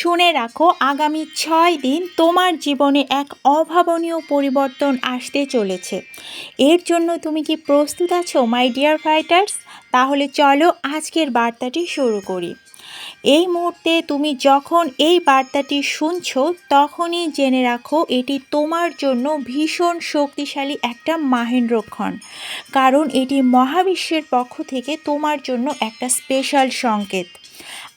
শুনে রাখো, আগামী ছয় দিন তোমার জীবনে এক অভাবনীয় পরিবর্তন আসতে চলেছে। এর জন্য তুমি কি প্রস্তুত আছো মাই ডিয়ার ফাইটার্স তাহলে চলো আজকের বার্তাটি শুরু করি। এই মুহূর্তে তুমি যখন এই বার্তাটি শুনছো, তখনই জেনে রাখো, এটি তোমার জন্য ভীষণ শক্তিশালী একটা মাহেন্দ্রক্ষণ। কারণ এটি মহাবিশ্বের পক্ষ থেকে তোমার জন্য একটা স্পেশাল সংকেত।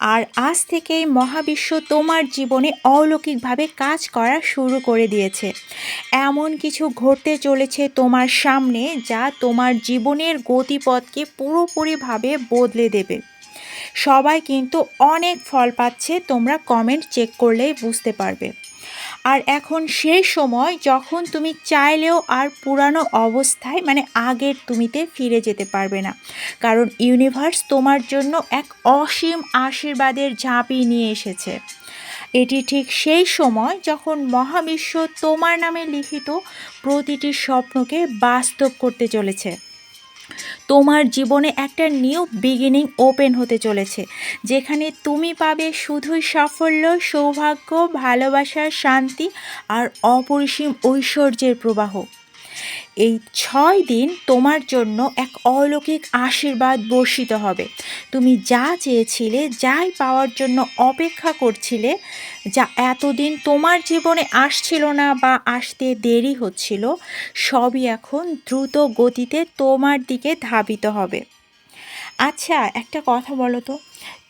আর আজ থেকেই মহাবিশ্ব তোমার জীবনে অলৌকিকভাবে কাজ করা শুরু করে দিয়েছে। এমন কিছু ঘটতে চলেছে তোমার সামনে যা তোমার জীবনের গতিপথকে পুরোপুরিভাবে বদলে দেবে। সবাই কিন্তু অনেক ফল পাচ্ছে, তোমরা কমেন্ট চেক করলেই বুঝতে পারবে। আর এখন সেই সময় যখন তুমি চাইলেও আর পুরানো অবস্থায় মানে আগের তুমিতে ফিরে যেতে পারবে না। কারণ ইউনিভার্স তোমার জন্য এক অসীম আশীর্বাদের ঝাঁপি নিয়ে এসেছে। এটি ঠিক সেই সময় যখন মহাবিশ্ব তোমার নামে লিখিত প্রতিটি স্বপ্নকে বাস্তব করতে চলেছে। তোমার জীবনে একটা নিউ বিগিনিং ওপেন হতে চলেছে, যেখানে তুমি পাবে শুধুই সাফল্য, সৌভাগ্য, ভালোবাসা, শান্তি আর অপরিসীম ঐশ্বর্যের প্রবাহ। এই ছয় দিন তোমার জন্য এক অলৌকিক আশীর্বাদ বর্ষিত হবে। তুমি যা চেয়েছিলে, যাই পাওয়ার জন্য অপেক্ষা করছিলে, যা এতদিন তোমার জীবনে আসছিল না বা আসতে দেরি হচ্ছিল, সবই এখন দ্রুত গতিতে তোমার দিকে ধাবিত হবে। আচ্ছা একটা কথা বলো তো,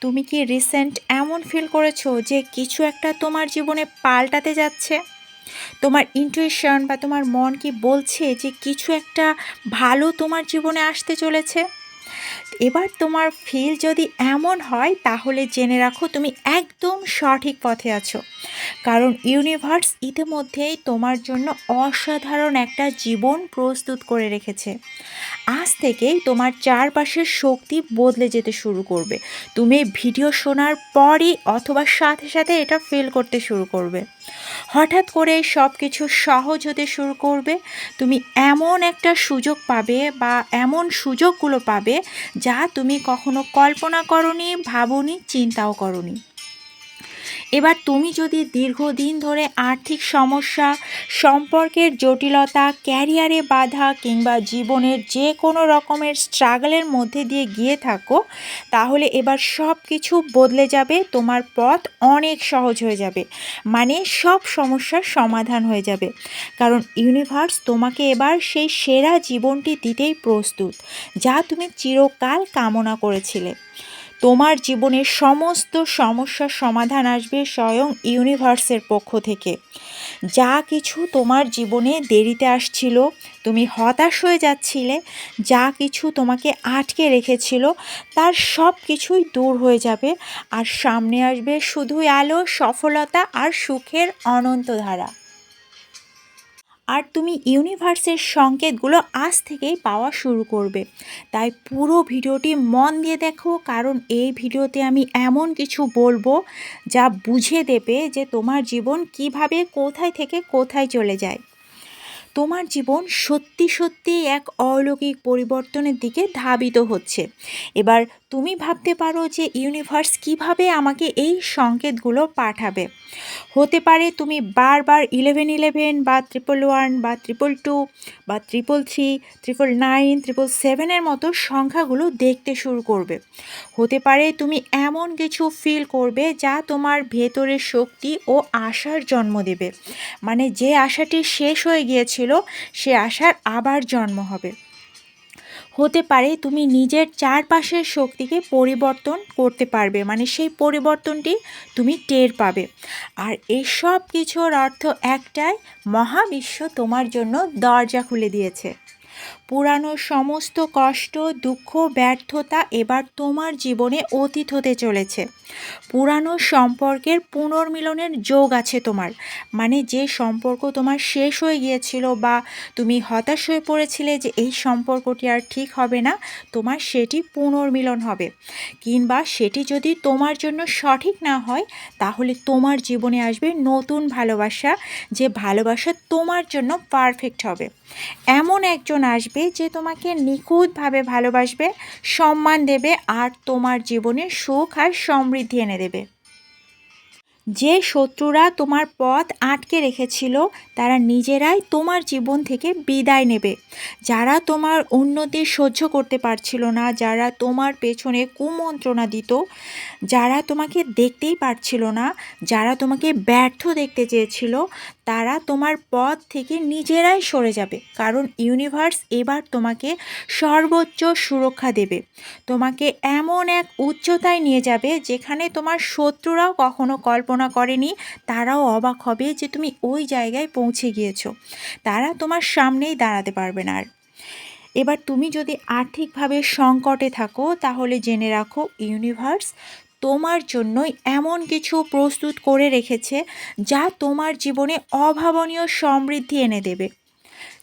তুমি কি রিসেন্ট এমন ফিল করেছ যে কিছু একটা তোমার জীবনে পাল্টাতে যাচ্ছে? তোমার ইন্টুইশন বা তোমার মন কি বলছে যে কিছু একটা ভালো তোমার জীবনে আসতে চলেছে? এবার তোমার ফিল যদি এমন হয়, তাহলে জেনে রাখো তুমি একদম সঠিক পথে আছো। কারণ ইউনিভার্স ইতিমধ্যেই তোমার জন্য অসাধারণ একটা জীবন প্রস্তুত করে রেখেছে। আজ থেকেই তোমার চারপাশের শক্তি বদলে যেতে শুরু করবে। তুমি ভিডিও শোনার পরই অথবা সাথে সাথে এটা ফিল করতে শুরু করবে। হঠাৎ করে সব কিছু সহজ হতে শুরু করবে। তুমি এমন একটা সুযোগ পাবে বা এমন সুযোগগুলো পাবে যা তুমি কখনো কল্পনা করনি, ভাবনি, চিন্তাও করনি। এবার তুমি যদি দীর্ঘদিন ধরে আর্থিক সমস্যা, সম্পর্কের জটিলতা, ক্যারিয়ারে বাধা কিংবা জীবনের যে কোনো রকমের স্ট্রাগলের মধ্যে দিয়ে গিয়ে থাকো, তাহলে এবার সব কিছু বদলে যাবে, তোমার পথ অনেক সহজ হয়ে যাবে। মানে সব সমস্যার সমাধান হয়ে যাবে। কারণ ইউনিভার্স তোমাকে এবার সেই সেরা জীবনটি দিতেই প্রস্তুত, যা তুমি চিরকাল কামনা করেছিলে। তোমার জীবনের সমস্ত সমস্যার সমাধান আসবে স্বয়ং ইউনিভার্সের পক্ষ থেকে। যা কিছু তোমার জীবনে দেরিতে আসছিল, তুমি হতাশ হয়ে যাচ্ছিলে, যা কিছু তোমাকে আটকে রেখেছিল, তার সব কিছুই দূর হয়ে যাবে আর সামনে আসবে শুধুই আলো, সফলতা আর সুখের অনন্ত ধারা আর তুমি ইউনিভার্সের সংকেতগুলো আজ থেকেই পাওয়া শুরু করবে। তাই পুরো ভিডিওটি মন দিয়ে দেখো, কারণ এই ভিডিওতে আমি এমন কিছু বলব যা বুঝে দেবে যে তোমার জীবন কীভাবে কোথায় থেকে কোথায় চলে যায়। তোমার জীবন সত্যি সত্যি এক অলৌকিক পরিবর্তনের দিকে ধাবিত হচ্ছে। এবার তুমি ভাবতে পারো যে ইউনিভার্স কীভাবে আমাকে এই সংকেতগুলো পাঠাবে। হতে পারে তুমি বারবার ইলেভেন ইলেভেন বা ট্রিপল ওয়ান বা ট্রিপল টু বা triple three triple nine triple সেভেনের মতো সংখ্যাগুলো দেখতে শুরু করবে। হতে পারে তুমি এমন কিছু ফিল করবে যা তোমার ভেতরের শক্তি ও আশার জন্ম দেবে। মানে যে আশাটি শেষ হয়ে গিয়েছিল সে আশার আবার জন্ম হবে। হতে পারে তুমি নিজের চারপাশের শক্তিকে পরিবর্তন করতে পারবে মানে সেই পরিবর্তনটি তুমি টের পাবে। আর এসব কিছুর অর্থ একটাই, মহাবিশ্ব তোমার জন্য দরজা খুলে দিয়েছে। পুরানো সমস্ত কষ্ট, দুঃখ, ব্যর্থতা এবার তোমার জীবনে অতীত হতে চলেছে। পুরানো সম্পর্কের পুনর্মিলনের যোগ আছে তোমার। মানে যে সম্পর্ক তোমার শেষ হয়ে গিয়েছিল বা তুমি হতাশ হয়ে পড়েছিলে যে এই সম্পর্কটি আর ঠিক হবে না, তোমার সেটি পুনর্মিলন হবে। কিংবা সেটি যদি তোমার জন্য সঠিক না হয়, তাহলে তোমার জীবনে আসবে নতুন ভালোবাসা, যে ভালোবাসা তোমার জন্য পারফেক্ট হবে। এমন একজন আসবে যে তোমাকে নিখুঁতভাবে ভালোবাসবে, সম্মান দেবে আর তোমার জীবনে সুখ আর সমৃদ্ধি এনে দেবে। যে শত্রুরা তোমার পথ আটকে রেখেছিল, তারা নিজেরাই তোমার জীবন থেকে বিদায় নেবে। যারা তোমার উন্নতি সহ্য করতে পারছিল না, যারা তোমার পেছনে কুমন্ত্রণা দিত, যারা তোমাকে দেখতেই পারছিল না, যারা তোমাকে ব্যর্থ দেখতে চেয়েছিল তারা তোমার পথ থেকে নিজেরাই সরে যাবে, কারণ ইউনিভার্স এবার তোমাকে সর্বোচ্চ সুরক্ষা দেবে। তোমাকে এমন এক উচ্চতায় নিয়ে যাবে যেখানে তোমার শত্রুরাও কখনো কল্পনা করেনি, তারাও অবাক হবে যে তুমি ওই জায়গায় পৌঁছে গিয়েছো। তারা তোমার সামনেই দাঁড়াতে পারবে না আর। এবার তুমি যদি আর্থিকভাবে সংকটে থাকো, তাহলে জেনে রাখো ইউনিভার্স তোমার জন্যই এমন কিছু প্রস্তুত করে রেখেছে যা তোমার জীবনে অভাবনীয় সমৃদ্ধি এনে দেবে।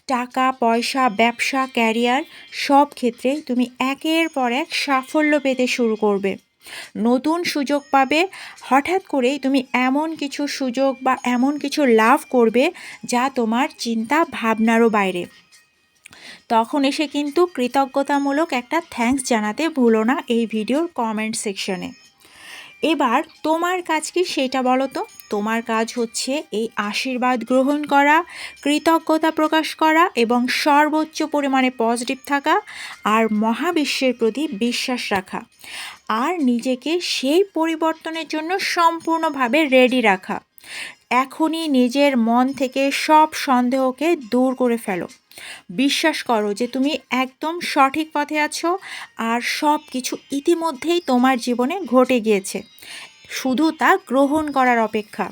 টাকা, পয়সা, ব্যবসা, ক্যারিয়ার সব ক্ষেত্রে তুমি একের পর এক সাফল্য পেতে শুরু করবে। নতুন সুযোগ পাবে, হঠাৎ করেই তুমি এমন কিছু সুযোগ বা এমন কিছু লাভ করবে যা তোমার চিন্তা ভাবনারও বাইরে। তখন এসে কিন্তু কৃতজ্ঞতামূলক একটা থ্যাঙ্কস জানাতে ভুলো না এই ভিডিওর কমেন্ট সেকশনে এবার তোমার কাজ কি সেটা বলো তো? তোমার কাজ হচ্ছে এই আশীর্বাদ গ্রহণ করা, কৃতজ্ঞতা প্রকাশ করা এবং সর্বোচ্চ পরিমাণে পজিটিভ থাকা আর মহাবিশ্বের প্রতি বিশ্বাস রাখা। আর নিজেকে সেই পরিবর্তনের জন্য সম্পূর্ণভাবে রেডি রাখা। এখনই নিজের মন থেকে সব সন্দেহকে দূর করে ফেলো। বিশ্বাস করো যে তুমি একদম সঠিক পথে আছো আর সব কিছু ইতিমধ্যেই তোমার জীবনে ঘটে গিয়েছে। শুধু তা গ্রহণ করার অপেক্ষা।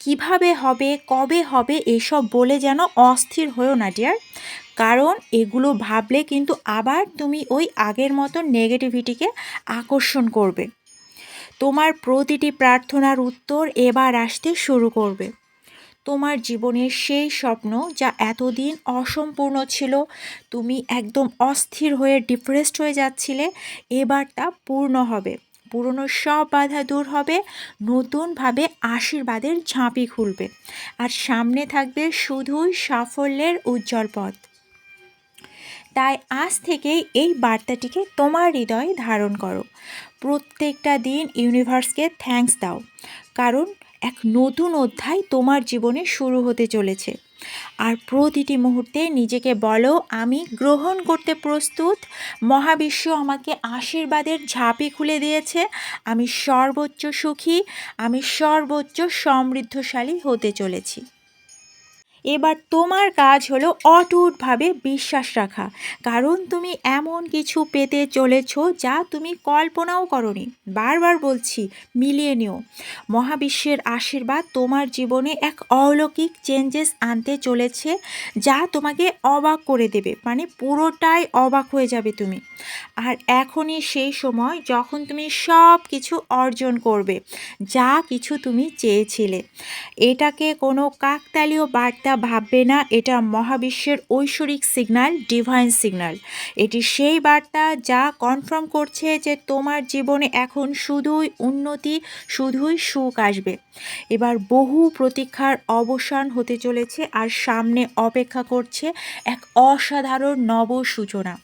কীভাবে হবে, কবে হবে, এসব বলে যেন অস্থির হয়েও না ডিয়ার কারণ এগুলো ভাবলে কিন্তু আবার তুমি ওই আগের মতো নেগেটিভিটিকে আকর্ষণ করবে। তোমার প্রতিটি প্রার্থনার উত্তর এবার আসতে শুরু করবে। তোমার জীবনের সেই স্বপ্ন যা এতদিন অসম্পূর্ণ ছিল। তুমি একদম অস্থির হয়ে ডিপ্রেসড হয়ে যাচ্ছিলে। এবার তা পূর্ণ হবে। পুরনো সব বাধা দূর হবে। নতুনভাবে আশীর্বাদের ঝাঁপি খুলবে। আর সামনে থাকবে শুধুই সাফল্যের উজ্জ্বল পথ। তাই আজ থেকেই এই বার্তাটিকে তোমার হৃদয়ে ধারণ করো। প্রত্যেকটা দিন ইউনিভার্সকে থ্যাঙ্কস দাও। কারণ এক নতুন অধ্যায় তোমার জীবনে শুরু হতে চলেছে। আর প্রতিটি মুহূর্তে নিজেকে বলো, আমি গ্রহণ করতে প্রস্তুত। মহাবিশ্ব আমাকে আশীর্বাদের ঝাঁপি খুলে দিয়েছে। আমি সর্বোচ্চ সুখী, আমি সর্বোচ্চ সমৃদ্ধশালী হতে চলেছি। এবার তোমার কাজ হলো অটুটভাবে বিশ্বাস রাখা। কারণ তুমি এমন কিছু পেতে চলেছ যা তুমি কল্পনাও করনি। বারবার বলছি, মিলিয়ে নিও। মহাবিশ্বের আশীর্বাদ তোমার জীবনে এক অলৌকিক চেঞ্জেস আনতে চলেছে যা তোমাকে অবাক করে দেবে। মানে পুরোটাই অবাক হয়ে যাবে তুমি। আর এখনই সেই সময় যখন তুমি সব কিছু অর্জন করবে, যা কিছু তুমি চেয়েছিলে। এটাকে কোনো কাকতালীয় বার্তা ভাববে না, এটা মহাবিশ্বের ঐশ্বরিক সিগন্যাল ডিভাইন সিগন্যাল এটি সেই বার্তা যা কনফার্ম করছে যে তোমার জীবনে এখন শুধুই উন্নতি, শুধুই সুখ আসবে। এবার বহু প্রতীক্ষার অবসান হতে চলেছে আর সামনে অপেক্ষা করছে এক অসাধারণ নব সূচনা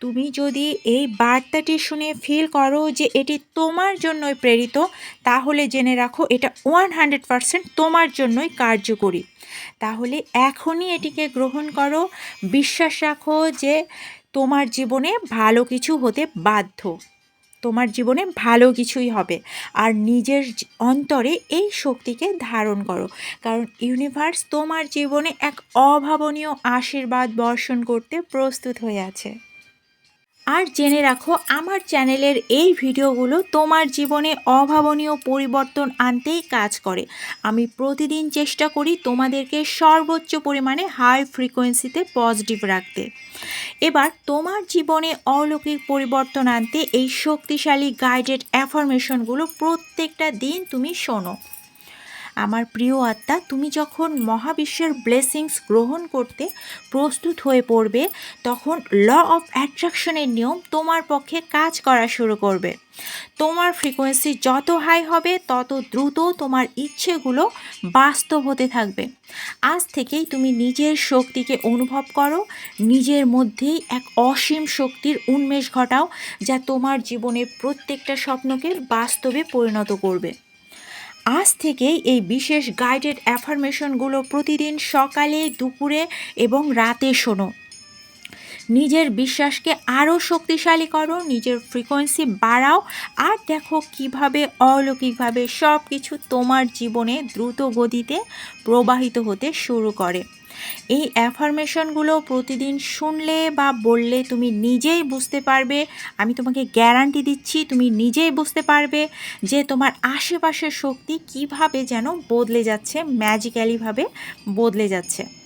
তুমি যদি এই বার্তাটি শুনে ফিল করো যে এটি তোমার জন্যই প্রেরিত, তাহলে জেনে রাখো এটা ওয়ান হান্ড্রেড পারসেন্ট তোমার জন্যই কার্যকরী। তাহলে এখনই এটিকে গ্রহণ করো। বিশ্বাস রাখো যে তোমার জীবনে ভালো কিছু হতে বাধ্য। তোমার জীবনে ভালো কিছুই হবে। আর নিজের অন্তরে এই শক্তিকে ধারণ করো। কারণ ইউনিভার্স তোমার জীবনে এক অভাবনীয় আশীর্বাদ বর্ষণ করতে প্রস্তুত হয়ে আছে। আর জেনে রাখো, আমার চ্যানেলের এই ভিডিওগুলো তোমার জীবনে অভাবনীয় পরিবর্তন আনতেই কাজ করে। আমি প্রতিদিন চেষ্টা করি তোমাদেরকে সর্বোচ্চ পরিমাণে হাই ফ্রিকোয়েন্সিতে পজিটিভ রাখতে। এবার তোমার জীবনে অলৌকিক পরিবর্তন আনতে এই শক্তিশালী গাইডেড অ্যাফরমেশনগুলো প্রত্যেকটা দিন তুমি শোনো। আমার প্রিয় আত্মা, তুমি যখন মহাবিশ্বের ব্লেসিংস গ্রহণ করতে প্রস্তুত হয়ে পড়বে, তখন ল অফ অ্যাট্রাকশনের নিয়ম তোমার পক্ষে কাজ করা শুরু করবে। তোমার ফ্রিকোয়েন্সি যত হাই হবে, তত দ্রুত তোমার ইচ্ছেগুলো বাস্তব হতে থাকবে। আজ থেকেই তুমি নিজের শক্তিকে অনুভব করো, নিজের মধ্যেই এক অসীম শক্তির উন্মেষ ঘটাও, যা তোমার জীবনের প্রত্যেকটা স্বপ্নকে বাস্তবে পরিণত করবে। আজ থেকেই এই বিশেষ গাইডেড অ্যাফার্মেশনগুলো প্রতিদিন সকালে, দুপুরে এবং রাতে শোনো। নিজের বিশ্বাসকে আরও শক্তিশালী করো, নিজের ফ্রিকোয়েন্সি বাড়াও আর দেখো কীভাবে, অলৌকিকভাবে সব কিছু তোমার জীবনে দ্রুত গতিতে প্রবাহিত হতে শুরু করে। এই অ্যাফার্মেশনগুলো প্রতিদিন শুনলে বা বললে তুমি নিজেই বুঝতে পারবে। আমি তোমাকে গ্যারান্টি দিচ্ছি, তুমি নিজেই বুঝতে পারবে যে তোমার আশেপাশের শক্তি কীভাবে যেন বদলে যাচ্ছে ম্যাজিক্যালিভাবে বদলে যাচ্ছে।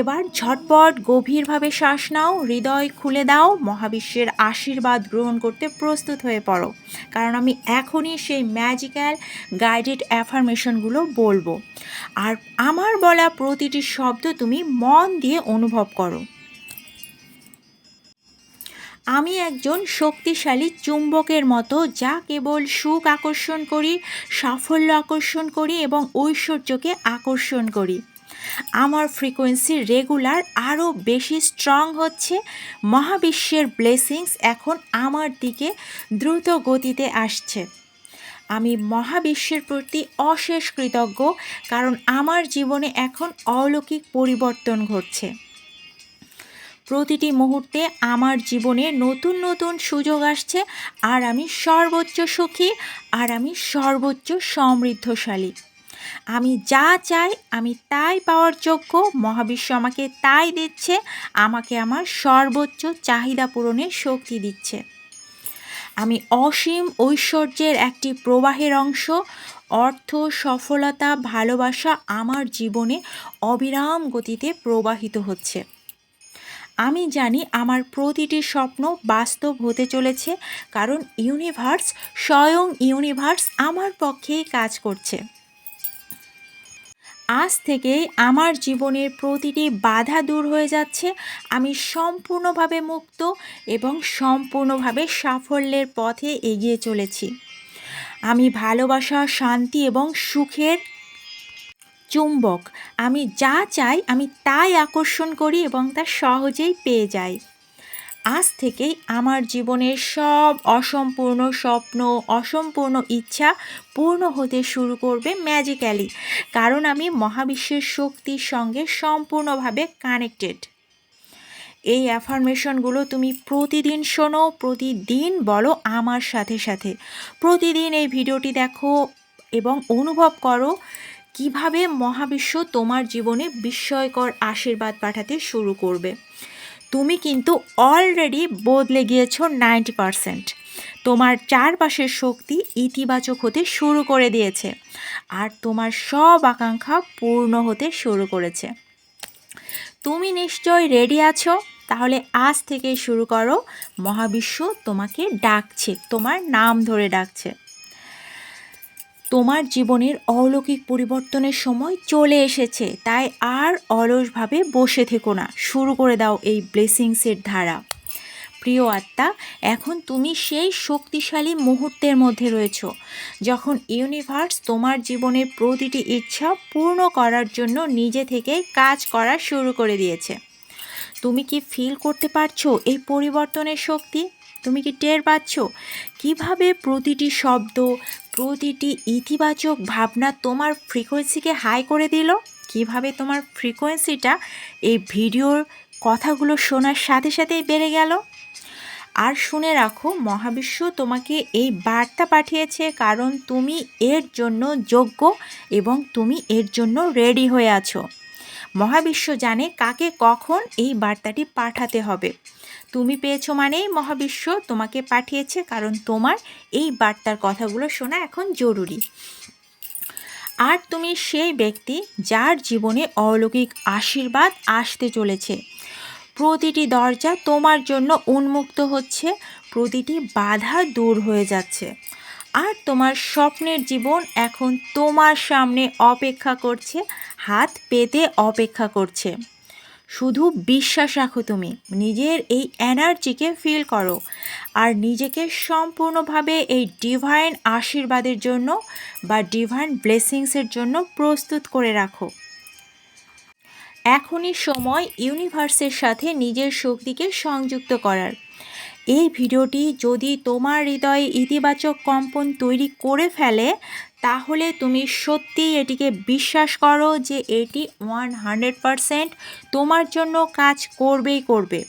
এবার ঝটপট গভীরভাবে শ্বাস নাও, হৃদয় খুলে দাও, মহাবিশ্বের আশীর্বাদ গ্রহণ করতে প্রস্তুত হয়ে পড়ো। কারণ আমি এখনই সেই ম্যাজিক্যাল গাইডেড অ্যাফার্মেশনগুলো বলব। আর আমার বলা প্রতিটি শব্দ তুমি মন দিয়ে অনুভব করো। আমি একজন শক্তিশালী চুম্বকের মতো যা কেবল সুখ আকর্ষণ করি, সাফল্য আকর্ষণ করি এবং ঐশ্বর্যকে আকর্ষণ করি। আমার ফ্রিকোয়েন্সি রেগুলার আরও বেশি স্ট্রং হচ্ছে। মহাবিশ্বের ব্লেসিংস এখন আমার দিকে দ্রুত গতিতে আসছে। আমি মহাবিশ্বের প্রতি অশেষ কৃতজ্ঞ কারণ আমার জীবনে এখন অলৌকিক পরিবর্তন ঘটছে। প্রতিটি মুহূর্তে আমার জীবনে নতুন নতুন সুযোগ আসছে আর আমি সর্বোচ্চ সুখী আর আমি সর্বোচ্চ সমৃদ্ধশালী। আমি যা চাই, আমি তাই পাওয়ার যোগ্য। মহাবিশ্ব আমাকে তাই দিচ্ছে, আমাকে আমার সর্বোচ্চ চাহিদা পূরণের শক্তি দিচ্ছে। আমি অসীম ঐশ্বর্যের একটি প্রবাহের অংশ। অর্থ, সফলতা, ভালোবাসা আমার জীবনে অবিরাম গতিতে প্রবাহিত হচ্ছে। আমি জানি আমার প্রতিটি স্বপ্ন বাস্তব হতে চলেছে, কারণ ইউনিভার্স, স্বয়ং ইউনিভার্স আমার পক্ষেই কাজ করছে। আজ থেকেই আমার জীবনের প্রতিটি বাধা দূর হয়ে যাচ্ছে। আমি সম্পূর্ণভাবে মুক্ত এবং সম্পূর্ণভাবে সাফল্যের পথে এগিয়ে চলেছি। আমি ভালোবাসা, শান্তি এবং সুখের চুম্বক। আমি যা চাই, আমি তাই আকর্ষণ করি এবং তা সহজেই পেয়ে যাই। আজ থেকেই আমার জীবনের সব অসম্পূর্ণ স্বপ্ন, অসম্পূর্ণ ইচ্ছা পূর্ণ হতে শুরু করবে ম্যাজিক্যালি কারণ আমি মহাবিশ্বের শক্তির সঙ্গে সম্পূর্ণভাবে কানেক্টেড এই অ্যাফার্মেশনগুলো তুমি প্রতিদিন শোনো, প্রতিদিন বলো আমার সাথে সাথে। প্রতিদিন এই ভিডিওটি দেখো এবং অনুভব করো কীভাবে মহাবিশ্ব তোমার জীবনে বিস্ময়কর আশীর্বাদ পাঠাতে শুরু করবে। তুমি কিন্তু অলরেডি বদলে গিয়েছ নাইনটি পারসেন্ট তোমার চারপাশের শক্তি ইতিবাচক হতে শুরু করে দিয়েছে আর তোমার সব আকাঙ্ক্ষা পূর্ণ হতে শুরু করেছে। তুমি নিশ্চয় রেডি আছো? তাহলে আজ থেকে শুরু করো। মহাবিশ্ব তোমাকে ডাকছে, তোমার নাম ধরে ডাকছে। তোমার জীবনের অলৌকিক পরিবর্তনের সময় চলে এসেছে, তাই আর অলসভাবে বসে থেকো না। শুরু করে দাও এই ব্লেসিংসের ধারা। প্রিয় আত্মা, এখন তুমি সেই শক্তিশালী মুহূর্তের মধ্যে রয়েছ, যখন ইউনিভার্স তোমার জীবনের প্রতিটি ইচ্ছা পূর্ণ করার জন্য নিজে থেকে কাজ করা শুরু করে দিয়েছে। তুমি কি ফিল করতে পারছ এই পরিবর্তনের শক্তি? তুমি কি টের পাচ্ছ? কীভাবে প্রতিটি শব্দ, প্রতিটি ইতিবাচক ভাবনা তোমার ফ্রিকোয়েন্সিকে হাই করে দিল? কীভাবে তোমার ফ্রিকোয়েন্সিটা এই ভিডিওর কথাগুলো শোনার সাথে সাথেই বেড়ে গেল? আর শুনে রাখো, মহাবিশ্ব তোমাকে এই বার্তা পাঠিয়েছে কারণ তুমি এর জন্য যোগ্য এবং তুমি এর জন্য রেডি হয়ে আছো। মহাবিশ্ব জানে কাকে কখন এই বার্তাটি পাঠাতে হবে। তুমি পেয়েছ মানেই মহাবিশ্ব তোমাকে পাঠিয়েছে, কারণ তোমার এই বার্তার কথাগুলো শোনা এখন জরুরি। আর তুমি সেই ব্যক্তি যার জীবনে অলৌকিক আশীর্বাদ আসতে চলেছে। প্রতিটি দরজা তোমার জন্য উন্মুক্ত হচ্ছে, প্রতিটি বাধা দূর হয়ে যাচ্ছে। আর তোমার স্বপ্নের জীবন এখন তোমার সামনে অপেক্ষা করছে, হাত পেতে অপেক্ষা করছে। শুধু বিশ্বাস রাখো তুমি। নিজের এই এনার্জিকে ফিল করো। আর নিজেকে সম্পূর্ণভাবে এই ডিভাইন আশীর্বাদের জন্য বা ডিভাইন ব্লেসিংসের জন্য প্রস্তুত করে রাখো। এখনই সময় ইউনিভার্সের সাথে নিজের শক্তিকে সংযুক্ত করার। এই ভিডিওটি যদি তোমার হৃদয়ে ইতিবাচক কম্পন তৈরি করে ফেলে তাহলে তুমি সত্যিই এটিকে বিশ্বাস করো যে এটি ওয়ান হান্ড্রেড পারসেন্ট তোমার জন্য কাজ করবেই করবে।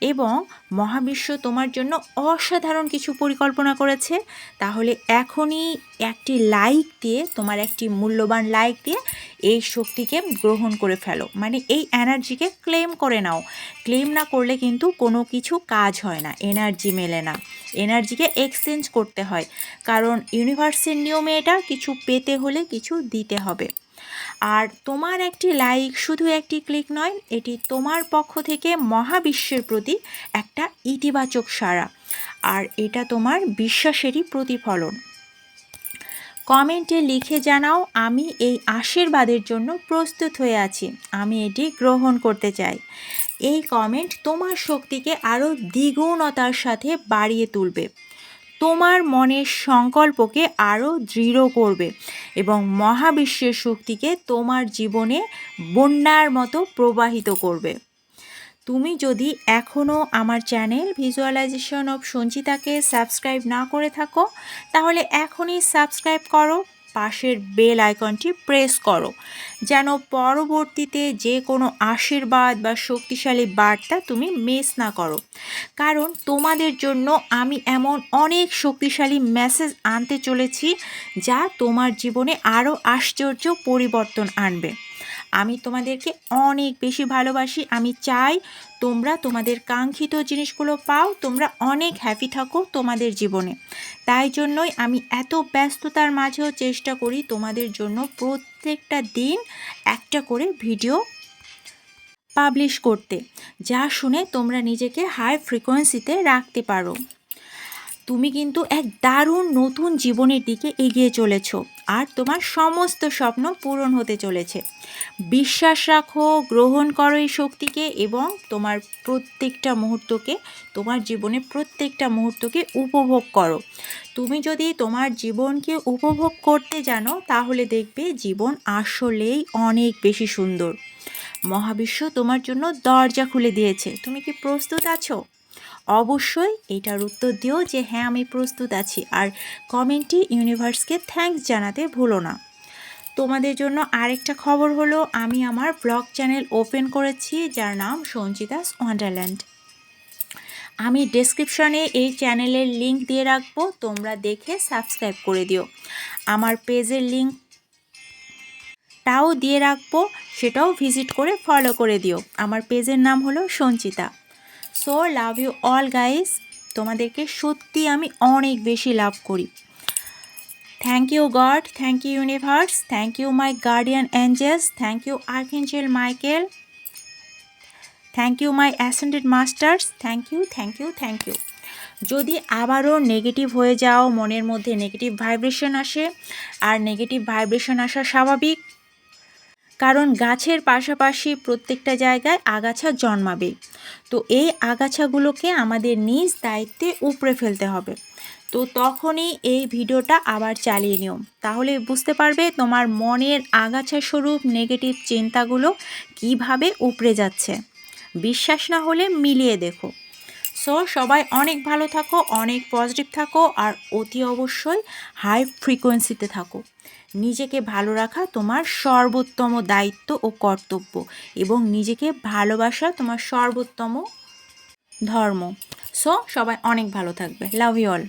এবং মহাবিশ্ব তোমার জন্য অসাধারণ কিছু পরিকল্পনা করেছে। তাহলে এখনই একটি লাইক দিয়ে, তোমার একটি মূল্যবান লাইক দিয়ে এই শক্তিকে গ্রহণ করে ফেলো। মানে এই এনার্জিকে ক্লেম করে নাও। ক্লেম না করলে কিন্তু কোনো কিছু কাজ হয় না এনার্জি মেলে না। এনার্জিকে এক্সচেঞ্জ করতে হয়। কারণ ইউনিভার্সের নিয়মে এটা কিছু পেতে হলে কিছু দিতে হবে। আর তোমার একটি লাইক শুধু একটি ক্লিক নয়, এটি তোমার পক্ষ থেকে মহাবিশ্বের প্রতি একটা ইতিবাচক সাড়া। আর এটা তোমার বিশ্বাসেরই প্রতিফলন। কমেন্টে লিখে জানাও, আমি এই আশীর্বাদের জন্য প্রস্তুত হয়ে আছি। আমি এটি গ্রহণ করতে চাই। এই কমেন্ট তোমার শক্তিকে আরও দ্বিগুণতার সাথে বাড়িয়ে তুলবে। তোমার মনের সংকল্পকে আরও দৃঢ় করবে এবং মহাবিশ্বের শক্তিকে তোমার জীবনে বন্যার মতো প্রবাহিত করবে। তুমি যদি এখনও আমার চ্যানেল ভিজুয়ালাইজেশন অফ সঞ্চিতাকে সাবস্ক্রাইব না করে থাকো, তাহলে এখনই সাবস্ক্রাইব করো। পাশের বেল আইকনটি প্রেস করো, যেন পরবর্তীতে যে কোনো আশীর্বাদ বা শক্তিশালী বার্তা তুমি মিস না করো। কারণ তোমাদের জন্য আমি এমন অনেক শক্তিশালী মেসেজ আনতে চলেছি, যা তোমার জীবনে আরও আশ্চর্য পরিবর্তন আনবে। আমি তোমাদেরকে অনেক বেশি ভালোবাসি। আমি চাই তোমরা তোমাদের কাঙ্ক্ষিত জিনিসগুলো পাও, তোমরা অনেক হ্যাপি থাকো তোমাদের জীবনে। তাই জন্যই আমি এত ব্যস্ততার মাঝেও চেষ্টা করি তোমাদের জন্য প্রত্যেকটা দিন একটা করে ভিডিও পাবলিশ করতে, যা শুনে তোমরা নিজেকে হাই ফ্রিকোয়েন্সিতে রাখতে পারো। তুমি কিন্তু এক দারুণ নতুন জীবনের দিকে এগিয়ে চলেছ। আর তোমার সমস্ত স্বপ্ন পূরণ হতে চলেছে। বিশ্বাস রাখো, গ্রহণ করো এই শক্তিকে এবং তোমার প্রত্যেকটা মুহূর্তকে, তোমার জীবনে প্রত্যেকটা মুহূর্তকে উপভোগ করো। তুমি যদি তোমার জীবনকে উপভোগ করতে জানো, তাহলে দেখবে জীবন আসলেই অনেক বেশি সুন্দর। মহাবিশ্ব তোমার জন্য দরজা খুলে দিয়েছে। তুমি কি প্রস্তুত আছো? অবশ্যই এটার উত্তর দিও যে হ্যাঁ আমি প্রস্তুত আছি। আর কমেন্টে ইউনিভার্সকে থ্যাঙ্কস জানাতে ভুলো না। তোমাদের জন্য আরেকটা খবর হলো, আমি আমার ব্লগ চ্যানেল ওপেন করেছি, যার নাম সঞ্চিতাস ওয়ান্ডারল্যান্ড। আমি ডেসক্রিপশনে এই চ্যানেলের লিংক দিয়ে রাখব, তোমরা দেখে সাবস্ক্রাইব করে দিও। আমার পেজের লিঙ্ক তাও দিয়ে রাখব, সেটাও ভিজিট করে ফলো করে দিও। আমার পেজের নাম হলো Sanchita. So love you all guys তোমাদেরকে সত্যি আমি অনেক বেশি লাভ করি। Thank you God thank you universe thank you my guardian angels thank you archangel Michael thank you my ascended masters thank you thank you thank you যদি আবারও negative হয়ে যাও, মনের মধ্যে নেগেটিভ ভাইব্রেশন আসে, আর নেগেটিভ ভাইব্রেশন আসা স্বাভাবিক কারণ গাছের পাশাপাশি প্রত্যেকটা জায়গায় আগাছা জন্মাবে। তো এই আগাছাগুলোকে আমাদের নিজ দায়িত্বে উপড়ে ফেলতে হবে। তো তখনই এই ভিডিওটা আবার চালিয়ে নিও। তাহলে বুঝতে পারবে তোমার মনের আগাছা স্বরূপ নেগেটিভ চিন্তাগুলো কীভাবে উপড়ে যাচ্ছে। বিশ্বাস না হলে মিলিয়ে দেখো। সো সবাই অনেক ভালো থাকো, অনেক পজিটিভ থাকো, আর অতি অবশ্যই হাই ফ্রিকোয়েন্সিতে থাকো। নিজেকে ভালো রাখা তোমার সর্বোত্তম দায়িত্ব ও কর্তব্য এবং নিজেকে ভালোবাসা তোমার সর্বোত্তম ধর্ম। সো সবাই অনেক ভালো থাকবে। লাভ ইউ অল